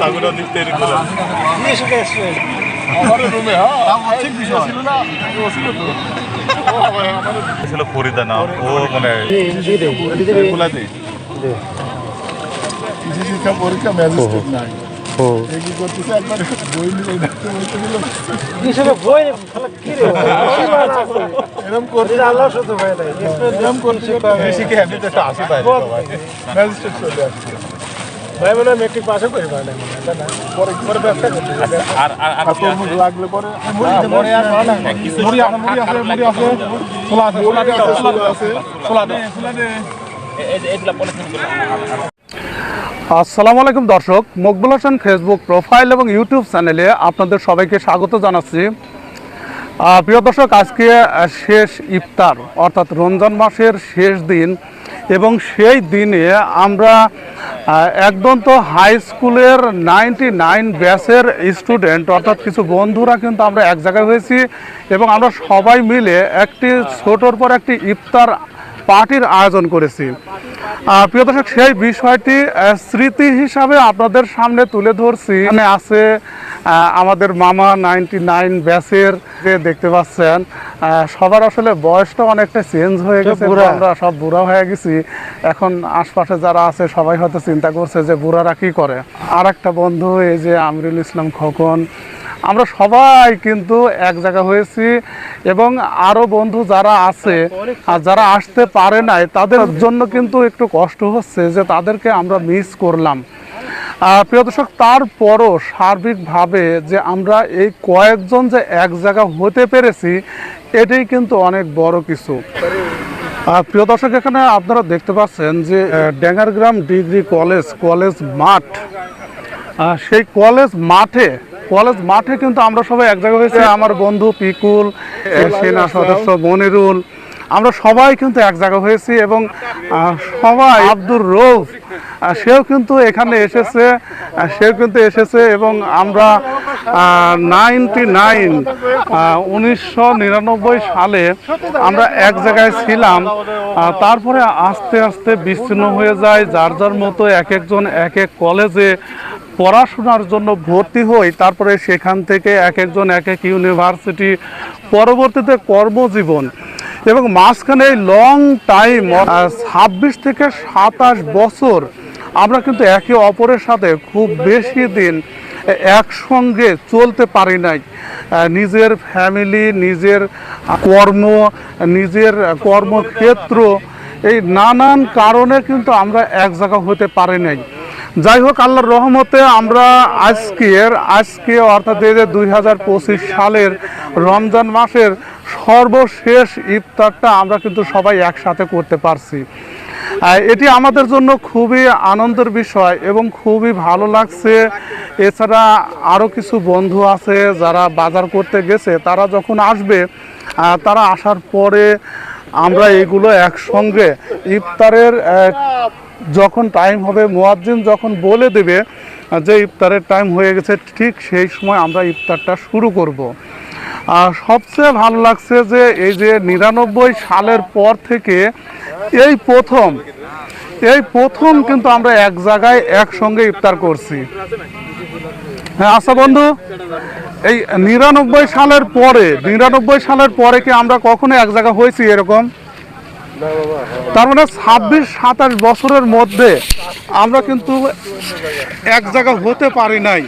চাকুটা নিতে এরকম করে। ছিল ফরিদা না ও মানে শিক্ষা পরীক্ষা ম্যাজিস্ট্রেট নাই। ভাই মনে হয় মেট্রিক করে পারে না পরে পরে ব্যবসা করতে আর আর আর তরমুজ লাগলে পরে মরে আর পাওয়া না কিছু মুড়ি আছে মুড়ি আছে মুড়ি আছে ছোলা আছে ছোলা আছে ছোলা আছে ছোলা ছোলা এগুলা পলিথিনগুলো। আসসালামু আলাইকুম দর্শক। মকবুল হাসান ফেসবুক প্রোফাইল এবং ইউটিউব চ্যানেলে আপনাদের সবাইকে স্বাগত জানাচ্ছি। প্রিয় দর্শক আজকে শেষ ইফতার অর্থাৎ রমজান মাসের শেষ দিন এবং সেই দিনে আমরা একদম তো হাই স্কুলের নাইনটি নাইন ব্যাসের স্টুডেন্ট অর্থাৎ কিছু বন্ধুরা কিন্তু আমরা এক জায়গায় হয়েছি এবং আমরা সবাই মিলে একটি ছোটোর পর একটি ইফতার পার্টির আয়োজন করেছি। প্রিয় দর্শক সেই বিষয়টি স্মৃতি হিসাবে আপনাদের সামনে তুলে ধরছি। এখানে আছে আমাদের মামা নাইনটি নাইন ব্যাচের যে দেখতে পাচ্ছেন সবার আসলে বয়সটা অনেকটা চেঞ্জ হয়ে গেছে আমরা সব বুড়া হয়ে গেছি। এখন আশপাশে যারা আছে সবাই হয়তো চিন্তা করছে যে বুড়ারা কি করে। আর একটা বন্ধু এই যে আমিরুল ইসলাম খোকন আমরা সবাই কিন্তু এক জায়গা হয়েছি এবং আরও বন্ধু যারা আছে আর যারা আসতে পারে নাই, তাদের জন্য কিন্তু একটু কষ্ট হচ্ছে যে তাদেরকে আমরা মিস করলাম। প্রিয় দর্শক, তারপরও সার্বিকভাবে যে আমরা এই কয়েকজন যে এক জায়গা হতে পেরেছি, এটাই কিন্তু অনেক বড় কিছু। প্রিয় দর্শক, এখানে আপনারা দেখতে পাচ্ছেন যে ড্যাঙ্গারগ্রাম ডিগ্রি কলেজ কলেজ মাঠ। সেই কলেজ মাঠে কলেজ মাঠে কিন্তু আমরা সবাই এক জায়গায় হয়েছে। আমার বন্ধু পিকুল সেনা সদস্য মনিরুল। আমরা সবাই কিন্তু এক জায়গা হয়েছি এবং সবাই আব্দুর রৌফ সেও কিন্তু এখানে এসেছে সেও কিন্তু এসেছে এবং আমরা নাইনটি নাইন উনিশশো নিরানব্বই সালে আমরা এক জায়গায় ছিলাম তারপরে আস্তে আস্তে বিচ্ছিন্ন হয়ে যায়, যার যার মতো এক একজন, এক এক কলেজে পড়াশোনার জন্য ভর্তি হই, তারপরে সেখান থেকে এক একজন, এক এক ইউনিভার্সিটি পরবর্তীতে কর্মজীবন। এবং মাঝখানে লং টাইম ছাব্বিশ থেকে সাতাশ বছর, আমরা কিন্তু একে অপরের সাথে খুব বেশি দিন একসঙ্গে চলতে পারি নাই। নিজের ফ্যামিলি নিজের কর্ম, নিজের কর্মক্ষেত্র, এই নানান কারণে কিন্তু আমরা এক জায়গা হতে পারি নাই। যাই হোক, আল্লাহর রহমতে আমরা আজকের, আজকে অর্থাৎ দুই হাজার পঁচিশ সালের রমজান মাসের সর্বশেষ ইফতারটা আমরা কিন্তু সবাই একসাথে করতে পারছি এটি আমাদের জন্য খুবই আনন্দের বিষয় এবং খুবই ভালো লাগছে এছাড়া আরও কিছু বন্ধু আছে যারা বাজার করতে গেছে, তারা যখন আসবে তারা আসার পরে আমরা এগুলো একসঙ্গে ইফতারের যখন টাইম হবে, মুয়াজ্জিন যখন বলে দেবে যে ইফতারের টাইম হয়ে গেছে, ঠিক সেই সময় আমরা ইফতারটা শুরু করব। আর সবচেয়ে ভালো লাগছে যে এই যে নিরানব্বই সালের পর থেকে এই প্রথম এই প্রথম কিন্তু আমরা এক জায়গায় একসঙ্গে ইফতার করছি। হ্যাঁ আচ্ছা বন্ধু, এই নিরানব্বই সালের পরে, নিরানব্বই সালের পরে কি আমরা কখনো এক জায়গা হয়েছি এরকম? তার মানে ছাব্বিশ, সাতাশ বছরের মধ্যে আমরা কিন্তু এক জায়গা হতে পারি নাই।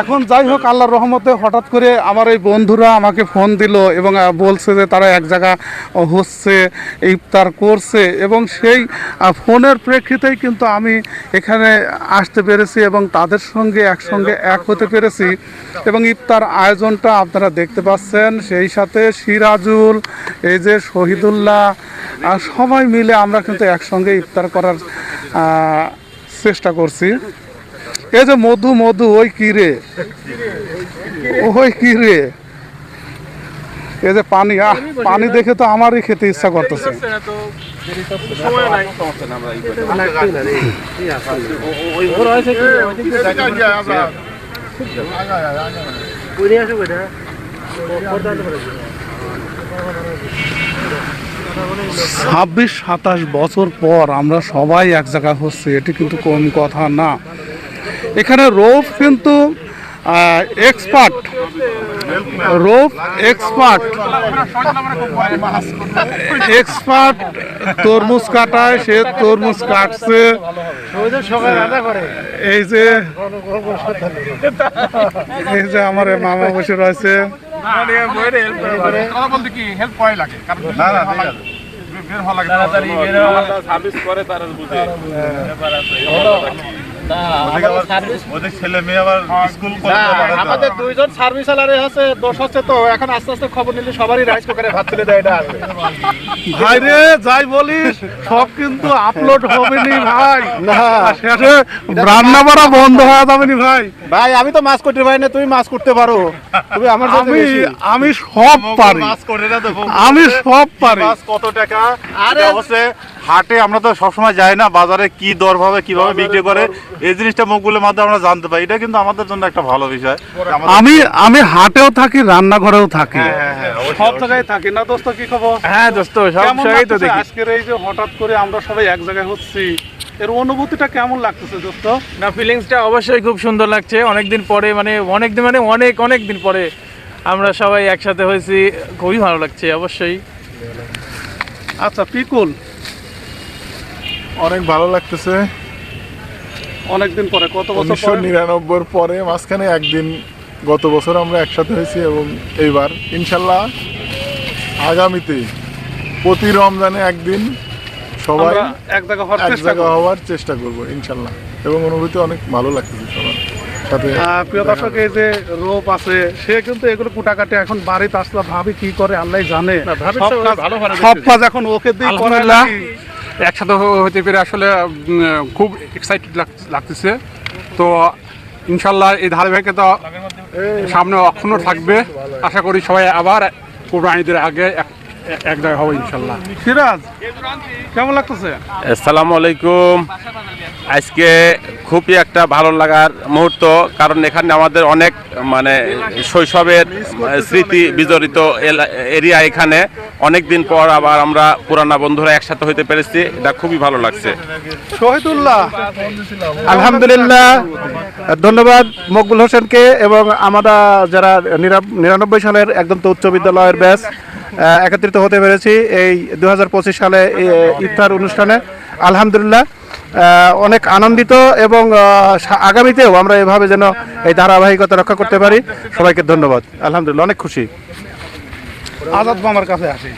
এখন যাই হোক, আল্লাহর রহমতে হঠাৎ করে আমার এই বন্ধুরা আমাকে ফোন দিল এবং বলছে যে তারা এক জায়গা হচ্ছে, ইফতার করছে এবং সেই ফোনের প্রেক্ষিতেই কিন্তু আমি এখানে আসতে পেরেছি এবং তাদের সঙ্গে একসঙ্গে এক হতে পেরেছি এবং ইফতার আয়োজনটা আপনারা দেখতে পাচ্ছেন। সেই সাথে সিরাজুল, এই যে শহীদুল্লাহ সবাই মিলে আমরা কিন্তু একসঙ্গে ইফতার করার চেষ্টা করছি। এই যে মধু মধু, ওই কি রে? ওই কি রে? এই যে পানি, আহ, পানি দেখে তো আমারই খেতে ইচ্ছা করতেছে। ছাব্বিশ, সাতাশ বছর পর আমরা সবাই এক জায়গায় হচ্ছে, এটি কিন্তু কোন কথা না। এখানে রোপ কিন্তু এক্সপার্ট রোপ এক্সপার্ট এক্সপার্ট তরমুজ কাটায় সে তরমুজ কাটছে। এই যে এই যে আমার মামা বসে রয়েছে। না না ঠিক আছে। বের ভালো লাগে সার্ভিস করে তারা বুঝে। আমাদের দুইজন সার্ভিস আলারে আছে দোষ হচ্ছে তো এখন আস্তে আস্তে খবর নিলে সবারই রাইস কুকারে ভাত তুলে দেয় এটা আসবে ভাই রে যাই বলিস সব কিন্তু আপলোড হবে নি ভাই। না। শেষে রান্না বাড়া বন্ধ হয়ে যাবে নি ভাই। ভাই আমি তো মাছ করতে পারি না তুমি মাছ করতে পারো। তুমি আমার আমি আমি সব পারি। মাছ করে না তো আমি সব পারি। মাছ কত টাকা? আরে- হচ্ছে হাটে আমরা তো সবসময় যাই না বাজারে কি দর ভাবে কীভাবে বিক্রি করে এই জিনিসটা মুখগুলোর মাধ্যমে আমরা জানতে পারি। এটা কিন্তু আমাদের জন্য একটা ভালো বিষয়। আমি আমি হাটেও থাকি রান্নাঘরেও থাকি। হ্যাঁ, হ্যাঁ, হ্যাঁ, সব জায়গায় থাকি না দোস্ত কি খবর? হ্যাঁ দোস্ত সব জায়গায় তো দেখি। আজকের এই যে হঠাৎ করে আমরা সবাই এক জায়গায় হচ্ছি? এর অনুভূতিটা কেমন লাগতেছে দোস্ত? না ফিলিংসটা অবশ্যই খুব সুন্দর লাগছে। অনেকদিন পরে মানে অনেক দিন মানে অনেক অনেক দিন পরে আমরা সবাই একসাথে হয়েছি। খুবই ভালো লাগছে অবশ্যই। আচ্ছা পিকুল। অনেক ভালো লাগতেছে। অনেকদিন পরে কত বছর উনিশশো পরে নিরানব্বই পরে মাঝখানে একদিন গত বছর আমরা একসাথে হয়েছি এবং এইবার ইনশাল্লাহ আগামীতে প্রতি রমজানে একদিন সবাই এক জায়গা হওয়ার এক চেষ্টা জায়গা করব। হওয়ার চেষ্টা করব ইনশাল্লাহ। এবং অনুভূতি অনেক ভালো লাগতেছে সবার প্রিয় দর্শক এই যে রোপ আছে সে কিন্তু এগুলো কুটাকাটি এখন বাড়িতে আসলে ভাবি কি করে আল্লাহ জানে। সব কাজ- ভালো ভালো সব কাজ এখন ওকে দিয়ে করে একসাথে হতে পেরে আসলে খুব এক্সাইটেড লাগতেছে। তো ইনশাল্লাহ এই ধারাবাহিকতা সামনে অক্ষুণ্ণ থাকবে। আশা করি সবাই আবার কোরবানিদের আগে এক- জায়গায় হবে ইনশাল্লাহ। সিরাজ কেমন লাগতেছে? আসসালামু আলাইকুম। আজকে খুবই একটা ভালো লাগার মুহূর্ত কারণ এখানে আমাদের অনেক মানে শৈশবের স্মৃতি বিজড়িত এরিয়া এখানে। অনেক দিন পর আবার আমরা পুরানা বন্ধুরা একসাথে হইতে পেরেছি। এটা খুবই ভালো লাগছে। শহীদুল্লাহ। আলহামদুলিল্লাহ। ধন্যবাদ মকবুল হোসেনকে এবং আমরা যারা নিরানব্বই সালের একদম তো উচ্চ বিদ্যালয়ের ব্যাচ আহ, একত্রিত হতে পেরেছি এই দুহাজার পঁচিশ সালে ইফতার অনুষ্ঠানে। আলহামদুলিল্লাহ অনেক আনন্দিত এবং আগামীতেও আমরা এভাবে যেন এই ধারাবাহিকতা রক্ষা করতে পারি। সবাইকে ধন্যবাদ। আলহামদুলিল্লাহ অনেক খুশি। আজাদ মামার কাছে আসি।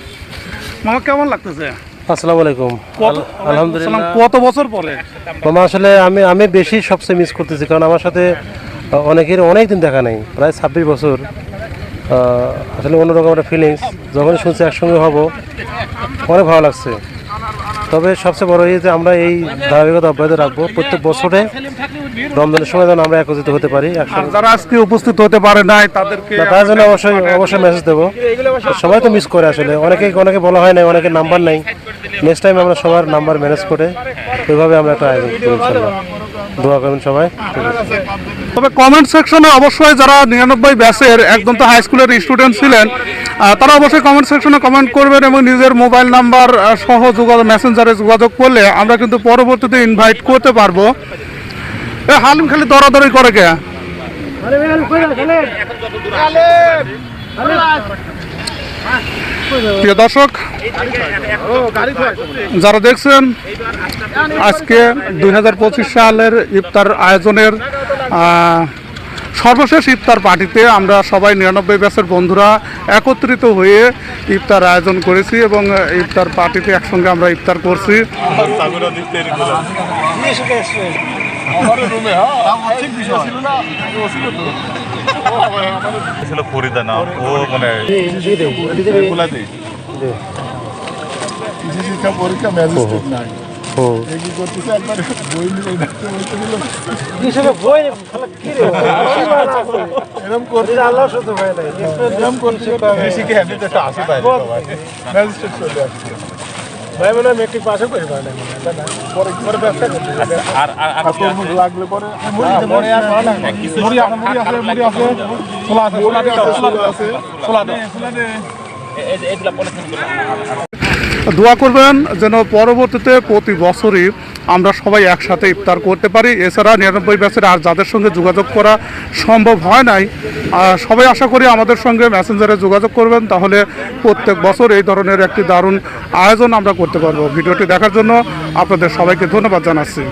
মামা কেমন লাগতেছে? আসসালামু আলাইকুম। কত- আলহামদুলিল্লাহ। কত বছর পরে? মামা আসলে আমি আমি বেশি সবচেয়ে মিস করতেছি কারণ আমার সাথে অনেকের অনেক দিন দেখা নেই প্রায় ছাব্বিশ বছর। আসলে অন্যরকম একটা ফিলিংস যখনই শুনছি একসঙ্গে হব অনেক ভালো লাগছে। তবে সবচেয়ে বড় এই যে আমরা এই ধারাবাহিকতা অব্যাহত রাখব প্রত্যেক বছরে রমজানের সময় যেন আমরা একত্রিত হতে পারি একসঙ্গে। যারা আজকে উপস্থিত হতে পারে নাই তাদেরকে তার জন্য অবশ্যই অবশ্যই মেসেজ দেবো। সবাই তো মিস করে আসলে। অনেকে অনেকে বলা হয় না অনেকে নাম্বার নাই। নেক্সট টাইম আমরা সবার নাম্বার ম্যানেজ করে ওইভাবে আমরা একটা আয়োজন করি। দোয়া করবেন সবাই। ঠিক আছে। তবে কমেন্ট সেকশনে অবশ্যই যারা নিরানব্বই ব্যাচের একদম তো হাই স্কুলের স্টুডেন্ট ছিলেন তারা অবশ্যই কমেন্ট সেকশনে কমেন্ট করবেন এবং নিজের মোবাইল নাম্বার সহ যোগাযোগ মেসেঞ্জারে যোগাযোগ করলে আমরা কিন্তু পরবর্তীতে ইনভাইট করতে পারব। এ, হালিম খালি দরাদরি করে কে? প্রিয় দর্শক, যারা দেখছেন, আজকে দুই হাজার পঁচিশ সালের ইফতার আয়োজনের সর্বশেষ ইফতার পার্টিতে আমরা সবাই নিরানব্বই ব্যাচের বন্ধুরা একত্রিত হয়ে ইফতার আয়োজন করেছি এবং ইফতার পার্টিতে একসঙ্গে আমরা ইফতার করছি। মানে পরীক্ষা ম্যাজিস্ট্রেট নাই। একটা ভাই মনে হয় মেট্রিক পাশও করে পারে পরে পরে ব্যবসা করতে আর আর তরমুজ লাগলে পরে মুড়ি আর পাওয়া না মুড়ি আছে মুড়ি আছে মুড়ি আছে ছোলা আছে ছোলা আছে ছোলা আছে ছোলা দে দোয়া করবেন যেন পরবর্তীতে প্রতি বছরই আমরা সবাই একসাথে ইফতার করতে পারি। এছাড়া নিরানব্বই ব্যাচের আর যাদের সঙ্গে যোগাযোগ করা সম্ভব হয় নাই সবাই আশা করি আমাদের সঙ্গে মেসেঞ্জারে যোগাযোগ করবেন। তাহলে প্রত্যেক বছর এই ধরনের একটি দারুণ আয়োজন আমরা করতে পারব। ভিডিওটি দেখার জন্য আপনাদের সবাইকে ধন্যবাদ জানাচ্ছি।